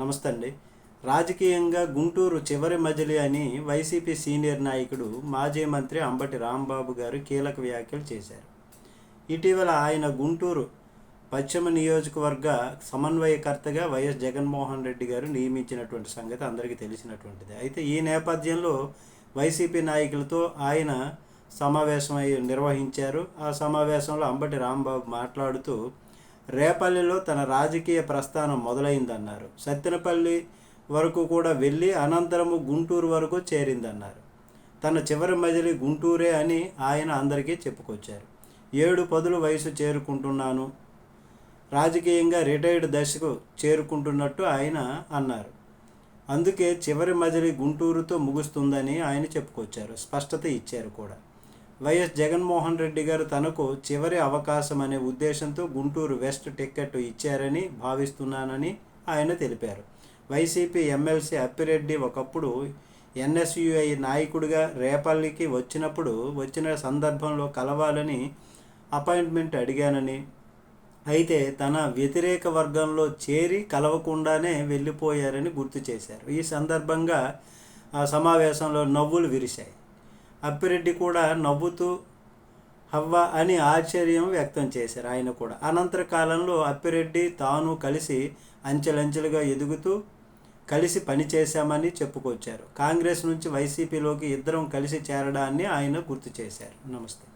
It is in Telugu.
నమస్తే అండి రాజకీయంగా గుంటూరు చివరి మజిలి అని వైసీపీ సీనియర్ నాయకుడు మాజీ మంత్రి అంబటి రాంబాబు గారు కీలక వ్యాఖ్యలు చేశారు. ఇటీవల ఆయన గుంటూరు పశ్చిమ నియోజకవర్గ సమన్వయకర్తగా వైఎస్ జగన్మోహన్ రెడ్డి గారు నియమించినటువంటి సంగతి అందరికీ తెలిసినటువంటిది. అయితే ఈ నేపథ్యంలో వైసీపీ నాయకులతో ఆయన సమావేశం నిర్వహించారు. ఆ సమావేశంలో అంబటి రాంబాబు మాట్లాడుతూ రేపల్లిలో తన రాజకీయ ప్రస్థానం మొదలైందన్నారు. సత్తెనపల్లి వరకు కూడా వెళ్ళి అనంతరము గుంటూరు వరకు చేరిందన్నారు. తన చివరి మజిలి గుంటూరే అని ఆయన అందరికీ చెప్పుకొచ్చారు. ఏడు పదుల వయసు చేరుకుంటున్నాను. రాజకీయంగా రిటైర్డ్ దశకు చేరుకుంటున్నట్టు ఆయన అన్నారు. అందుకే చివరి మజిలి గుంటూరుతో ముగుస్తుందని ఆయన చెప్పుకొచ్చారు. స్పష్టత ఇచ్చారు కూడా. వైఎస్ జగన్మోహన్ రెడ్డి గారు తనకు చివరి అవకాశం అనే ఉద్దేశంతో గుంటూరు వెస్ట్ టికెట్ ఇచ్చారని భావిస్తున్నానని ఆయన తెలిపారు. వైసీపీ ఎమ్మెల్సీ అప్పిరెడ్డి ఒకప్పుడు ఎన్ఎస్యుఐ నాయకుడిగా రేపల్లికి వచ్చినప్పుడు వచ్చిన సందర్భంలో కలవాలని అపాయింట్మెంట్ అడిగానని అయితే తన వ్యతిరేక వర్గంలో చేరి కలవకుండానే వెళ్ళిపోయారని గుర్తు చేశారు. ఈ సందర్భంగా ఆ సమావేశంలో నవ్వులు విరిశాయి. అప్పిరెడ్డి కూడా నవ్వుతూ హవ్వ అని ఆశ్చర్యం వ్యక్తం చేశారు ఆయన కూడా. అనంతర కాలంలో అప్పిరెడ్డి తాను కలిసి అంచెలంచెలుగా ఎదుగుతూ కలిసి పనిచేశామని చెప్పుకొచ్చారు. కాంగ్రెస్ నుంచి వైసీపీలోకి ఇద్దరం కలిసి చేరడాన్ని ఆయన గుర్తు చేశారు. నమస్తే.